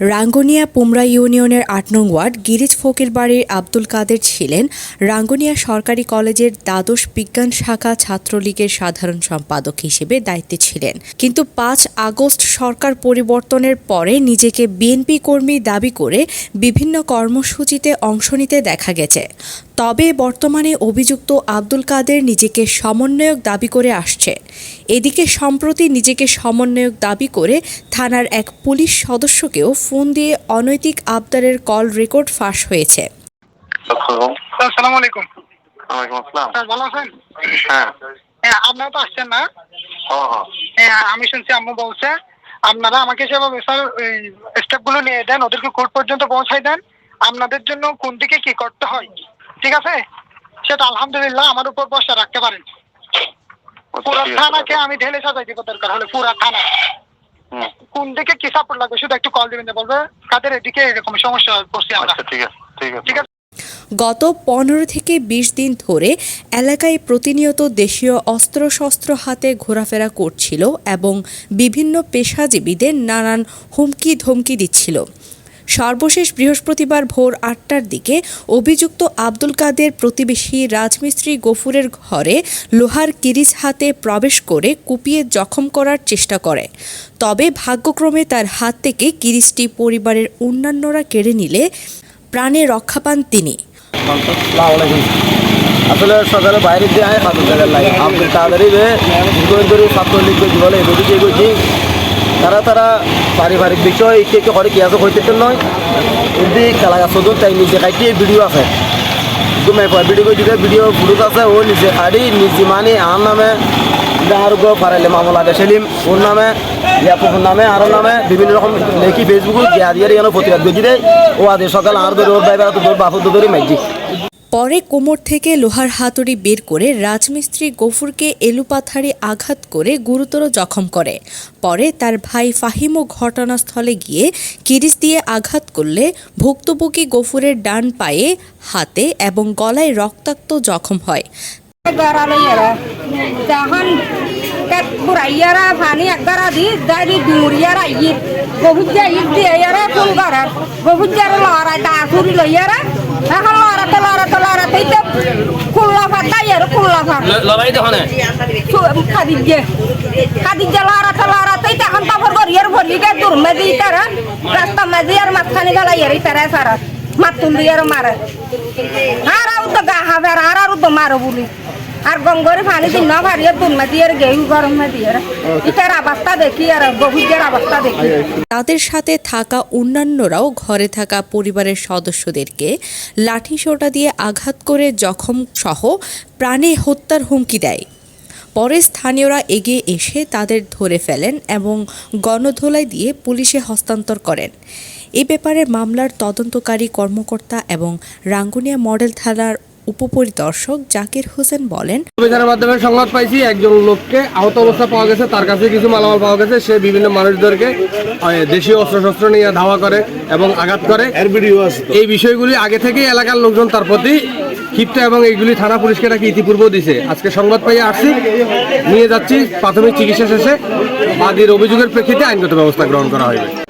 রাঙ্গুনিয়া পুমরা ইউনিয়নের আট নং ওয়ার্ড গিরিজ ফকির বাড়ির আব্দুল কাদের ছিলেন রাঙ্গুনিয়া সরকারি কলেজের দ্বাদশ বিজ্ঞান শাখা ছাত্রলীগের সাধারণ সম্পাদক হিসেবে দায়িত্বে ছিলেন। কিন্তু পাঁচ আগস্ট সরকার পরিবর্তনের পরে নিজেকে বিএনপি কর্মী দাবি করে বিভিন্ন কর্মসূচিতে অংশ নিতে দেখা গেছে। তবে বর্তমানে অভিযুক্ত আব্দুল কাদের নিজেকে সমন্বয়ক দাবি করে আসছে। এদিকে সম্প্রতি নিজেকে সমন্বয়ক দাবি করে থানার এক পুলিশ সদস্যকেও ফোন দিয়ে অনৈতিক আবদারের কল রেকর্ড ফাঁস হয়েছে। আসসালামু আলাইকুম। ওয়ালাইকুম আসসালাম। স্যার ভালো আছেন? হ্যাঁ। হ্যাঁ আপনারা তো আসছেন না? হ্যাঁ হ্যাঁ আমি শুনছি আম্মু বলছে আপনারা আমাকে সেভাবে স্যার স্টেপগুলো নিয়ে দেন ওদেরকে কোর্ট পর্যন্ত পৌঁছাই দেন। আপনাদের জন্য কোন দিকে কি করতে হয়? ঠিক আছে? সেটা আলহামদুলিল্লাহ আমার উপর ভরসা রাখতে পারেন। আচ্ছা, পুরো। থানাকে আমি ঢেলে সাজাই দিব দরকার হলে পুরো থানা। কোন দিকে কি সাপোর্ট লাগবে শুধু একটু কল দিবেন বলবে কাদের এদিকে এরকম সমস্যা পড়ছি আমরা। আচ্ছা ঠিক আছে ঠিক আছে। ঠিক আছে? গত পনেরো থেকে বিশ দিন ধরে এলাকায় প্রতিনিয়ত দেশীয় অস্ত্রশস্ত্র হাতে ঘোরাফেরা করছিল এবং বিভিন্ন পেশাজীবীদের নানান হুমকি ধমকি দিচ্ছিল। সর্বশেষ বৃহস্পতিবার ভোর আটটার দিকে অভিযুক্ত আব্দুল কাদের প্রতিবেশী রাজমিস্ত্রি গফুরের ঘরে লোহার কিরিস হাতে প্রবেশ করে কুপিয়ে জখম করার চেষ্টা করে। তবে ভাগ্যক্রমে তার হাত থেকে কিরিসটি পরিবারের অন্যান্যরা কেড়ে নিলে প্রাণে রক্ষা পান তিনি। আসলে সকালে বাইরে দিয়ে আয় জায়গায় লাগে আপনি তাড়াতাড়ি ছাত্রলীগ বলে এদিকে করছি তারা তারা পারিবারিক বিষয় কে কে করে কি আছে হইতে নয়। এমনি খেলা গাছ তাই নিজে খাইতে ভিডিও আছে। তুমি ভিডিও করে দিলে ভিডিও ফুটুক আছে, ও নিজে খাড়ি, নিজে মানে আর নামে আর গো পারাইলে মামলা দেশালিম ওর নামে ইয়াপুর নামে, আরও নামে, বিভিন্ন রকম লেখি ফেসবুক দিয়া দিয়ে প্রতিবাদ করছি দেয়। ও আদের সকাল আর ধরে ওর ড্রাইভার তোর বাপুর ধরে মাইছি পরে কোমর থেকে লোহার হাতুড়ি বের করে রাজমিস্ত্রি গফুরকে এলুপাথারে আঘাত করে গুরুতর জখম করে। পরে তার ভাই ফাহিমও ঘটনাস্থলে গিয়ে কিরিচ দিয়ে আঘাত করলে ভুক্তভোগী গফুরের ডান পায়ে, হাতে এবং গলায় রক্তাক্ত জখম হয়। তখন বুড়াইয়ারা পানি একগারা দি দাঁড়ি ডুমুরিয়ারা ইট বহুজা ইট দিয়ে এরা ফুল গড়ার বহুজার লড়াই দা ফুরি লইয়ারা। এখন লড়াতে লড়াতে লড়াতে তো কুল্লা ভাত তাই আর কুল্লা ভাত। লড়াই দেখনে খাদিজে। খাদিজে লড়াতে লড়াতে তখন তারপর ভরি গে দূর মেদি তারা রাস্তা মেদি আর মাঝখানে এরি তারা সারা মাত তুলি আর মারে। আর তো গা হাবের আর আর তো মারো বলি। আর গঙ্গরে পানি দিন না ভারিয়ে দুলমা দিয়ে গেউ গরম দিয়ে। ইটার অবস্থা দেখি আর বহুজের অবস্থা দেখি। তাদের সাথে থাকা অন্যান্যরাও ঘরে থাকা পরিবারের সদস্যদেরকে লাঠি সোটা দিয়ে আঘাত করে জখম সহ প্রাণে হত্যার হুমকি দেয়। পরে স্থানীয়রা এগিয়ে এসে তাদের ধরে ফেলেন এবং গণধোলাই দিয়ে পুলিশে হস্তান্তর করেন। এ ব্যাপারে মামলার তদন্তকারী কর্মকর্তা এবং রাঙ্গুনিয়া মডেল থানার উপপরিদর্শক জাকির হোসেন বলেন অভিযানের মাধ্যমে সংবাদ পাইছি একজন লোককে আহত অবস্থা পাওয়া গেছে তার কাছে কিছু মালামাল পাওয়া গেছে সে বিভিন্ন মানুষদেরকে দেশীয় অস্ত্রশস্ত্র নিয়ে ধাওয়া করে এবং আঘাত করে। এই বিষয়গুলি আগে থেকেই এলাকার লোকজন তার প্রতি ক্ষিপ্ত এবং এইগুলি থানা পুলিশকে নাকি ইতিপূর্বেও দিছে। আজকে সংবাদ পাইয়ে আসছি নিয়ে যাচ্ছি প্রাথমিক চিকিৎসা শেষে। বাদীর অভিযোগের প্রেক্ষিতে আইনগত ব্যবস্থা গ্রহণ করা হবে